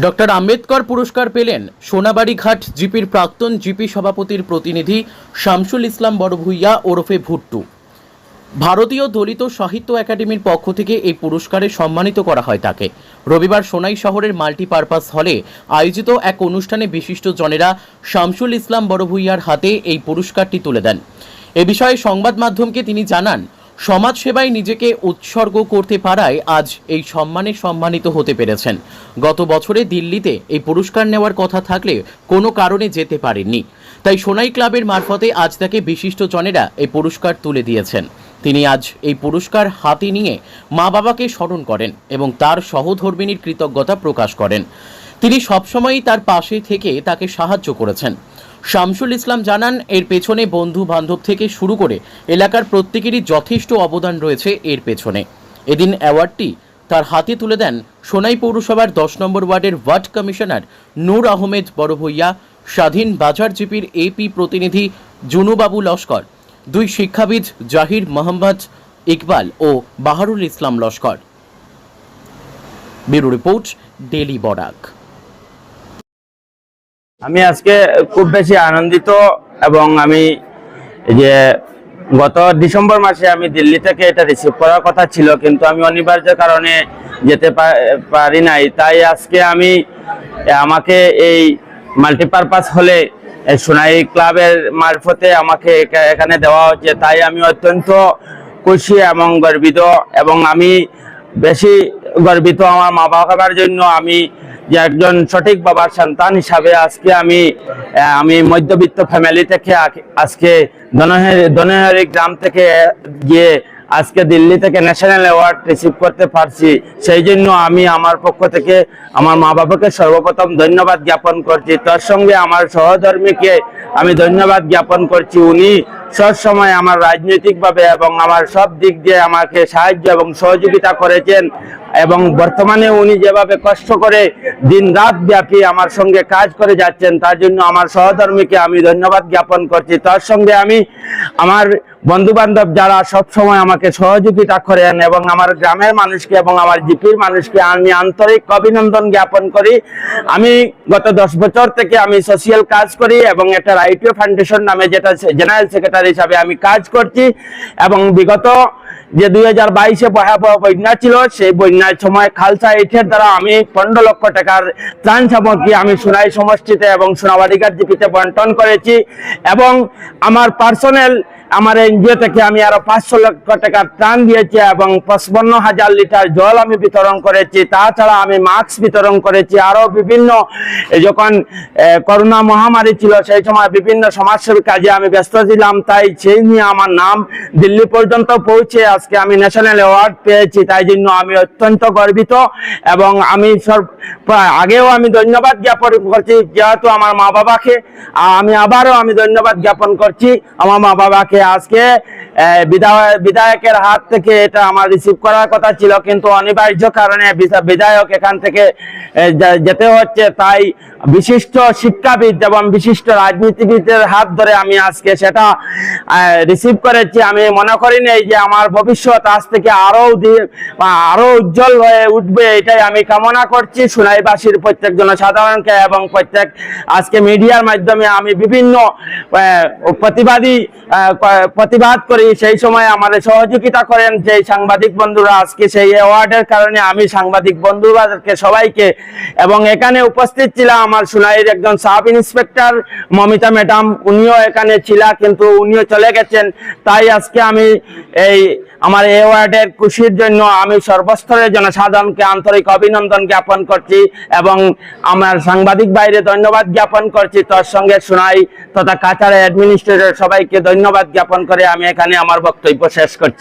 Doctor Ambedkar পুরস্কার পেলেন সোনাবাড়ি ঘাট জিপির প্রাক্তন জিপি সভাপতির প্রতিনিধি শামসুল ইসলাম বড়ভূইয়া ওরফে ভুট্টু। ভারতীয় দলিত সাহিত্য একাডেমির পক্ষ থেকে এই পুরস্কারে সম্মানিত করা হয় তাকে। রবিবার সোনাই শহরের মাল্টিপারপাস হলে আয়োজিত এক অনুষ্ঠানে বিশিষ্ট জনেরা শামসুল ইসলাম বড়ভূইয়ার হাতে এই পুরস্কারটি তুলে দেন। এ বিষয়ে সংবাদ মাধ্যমকে তিনি জানান সমাজ সেবায় নিজেকে উৎসর্গ করতে পারায় আজ এই সম্মানে সম্মানিত হতে পেরেছেন। গত বছরে দিল্লিতে এই পুরস্কার নেওয়ার কথা থাকলে কোনো কারণে যেতে পারেননি। তাই সোনাই ক্লাবের মারফতে আজ তাকে বিশিষ্ট জনেরা এই পুরস্কার তুলে দিয়েছেন। তিনি আজ এই পুরস্কার হাতে নিয়ে মা বাবাকে স্মরণ করেন এবং তার সহধর্মিনীর কৃতজ্ঞতা প্রকাশ করেন। তিনি সবসময়ই তার পাশে থেকে তাকে সাহায্য করেছেন। শামসুল ইসলাম জানান, এর পেছনে বন্ধু বান্ধব থেকে শুরু করে এলাকার প্রত্যেকেরই যথেষ্ট অবদান রয়েছে এর পেছনে। এদিন অ্যাওয়ার্ডটি তার হাতে তুলে দেন সোনাই পৌরসভার দশ নম্বর ওয়ার্ডের ওয়ার্ড কমিশনার নূর আহমেদ বড়ভূইয়া, স্বাধীন বাজার জিপির এপি প্রতিনিধি জুনুবাবু লস্কর, দুই শিক্ষাবিদ জাহির মোহাম্মদ ইকবাল ও Baharul Islam Laskar. Bureau report daily Barak. আমি আজকে খুব বেশি আনন্দিত এবং আমি যে গত ডিসেম্বর মাসে আমি দিল্লি থেকে এটা রিসিভ করার কথা ছিল, কিন্তু আমি অনিবার্য কারণে যেতে পারি নাই। তাই আজকে আমি আমাকে এই মাল্টিপারপাস হলে সোনাই ক্লাবের মারফতে আমাকে এখানে দেওয়া হচ্ছে। তাই আমি অত্যন্ত খুশি এবং গর্বিত এবং আমি বেশি গর্বিত আমার মা বাবার জন্য আমি যে একজন সঠিক বাবার সন্তান হিসাবে আজকে আমি আমি মধ্যবিত্ত ফ্যামিলি থেকে আজকে দনহেরি গ্রাম থেকে গিয়ে আজকে দিল্লি থেকে ন্যাশনাল অ্যাওয়ার্ড রিসিভ করতে পারছি। সেই জন্য আমি আমার পক্ষ থেকে আমার মা বাবাকে সর্বপ্রথম ধন্যবাদ জ্ঞাপন করছি। তার সঙ্গে আমার সহধর্মীকে আমি ধন্যবাদ জ্ঞাপন করছি। উনি সব সময় আমার রাজনৈতিকভাবে এবং আমার সব দিক দিয়ে আমাকে সাহায্য এবং সহযোগিতা করেছেন এবং বর্তমানে উনি যেভাবে কষ্ট করে দিন রাত ব্যাপী আমার সঙ্গে কাজ করে যাচ্ছেন, তার জন্য আমার সহধর্মীকে আমি ধন্যবাদ জ্ঞাপন করছি। তার সঙ্গে আমি আমার বন্ধু বান্ধব যারা সব সময় আমাকে সহযোগিতা করেন এবং আমার গ্রামের মানুষকে এবং আমার জিপির মানুষকে আমি আন্তরিক অভিনন্দন জ্ঞাপন করি। আমি গত দশ বছর থেকে আমি সোশিয়াল কাজ করি এবং একটা রাইটিও ফাউন্ডেশন নামে যেটা জেনারেল সেক্রেটারি হিসাবে আমি কাজ করছি এবং বিগত যে দুই হাজার বাইশে ভয়াবহ বন্যা ছিল, সেই বন্যার সময় খালসা এইটের দ্বারা আমি পনেরো লক্ষ টাকার ত্রাণ সামগ্রী আমি সোনাই সমষ্টিতে এবং সোনাবাড়িঘাট জিপিতে বন্টন করেছি এবং আমার পার্সোনাল আমার এনজিও থেকে আমি আরও পাঁচশো লক্ষ টাকার ত্রাণ দিয়েছি এবং পঁচপন্ন হাজার লিটার জল আমি বিতরণ করেছি। তাছাড়া আমি মাস্ক বিতরণ করেছি। আরও বিভিন্ন যখন করোনা মহামারী ছিল, সেই সময় বিভিন্ন সমাজসেবী কাজে আমি ব্যস্ত ছিলাম। তাই সেই নিয়ে আমার নাম দিল্লি পর্যন্ত পৌঁছে আজকে আমি ন্যাশনাল অ্যাওয়ার্ড পেয়েছি। তাই জন্য আমি অত্যন্ত গর্বিত এবং আমি প্রায় আগেও আমি ধন্যবাদ জ্ঞাপন করছি। যেহেতু আমার মা বাবাকে আমি আবারও আমি ধন্যবাদ জ্ঞাপন করছি। আমার মা বাবাকে আজকে বিধায়কের হাত থেকে এটা আমার রিসিভ করার কথা ছিল, কিন্তু অনিবার্য কারণে বিধায়ক এখান থেকে যেতে হচ্ছে। তাই বিশিষ্ট শিক্ষাবিদ এবং বিশিষ্ট হাত ধরে আমি আজকে সেটা রিসিভ করেছি। আমি মনে করি নাই যে আমার ভবিষ্যৎ আজ থেকে আরও দি- আরও উজ্জ্বল হয়ে উঠবে, এটাই আমি কামনা করছি। সুনাইবাসীর প্রত্যেক জনসাধারণকে এবং প্রত্যেক আজকে মিডিয়ার মাধ্যমে আমি বিভিন্ন প্রতিবাদী প্রতিবাদ করি। সেই সময় আমাদের সহযোগিতা করেন যে সাংবাদিক বন্ধুরা, আজকে সেই অ্যাওয়ার্ডের কারণে আমি সাংবাদিক বন্ধুদেরকে সবাইকে এবং এখানে উপস্থিত ছিলাম আমার সুনাইয়ের একজন সাব ইন্সপেক্টর, মমিতা ম্যাডাম। উনিও এখানে ছিল, কিন্তু উনিও চলে গেছেন। তাই আজকে আমি এই আমার এই ওয়ার্ডের খুশির জন্য আমি সর্বস্তরের জনসাধারণকে আন্তরিক অভিনন্দন জ্ঞাপন করছি এবং আমার সাংবাদিক বাইরে ধন্যবাদ জ্ঞাপন করছি। তার সঙ্গে শোনাই তথা কাছাড়া অ্যাডমিনিস্ট্রেটর সবাইকে ধন্যবাদ জ্ঞাপন করে আমি এখানে আমার বক্তব্য শেষ করছি।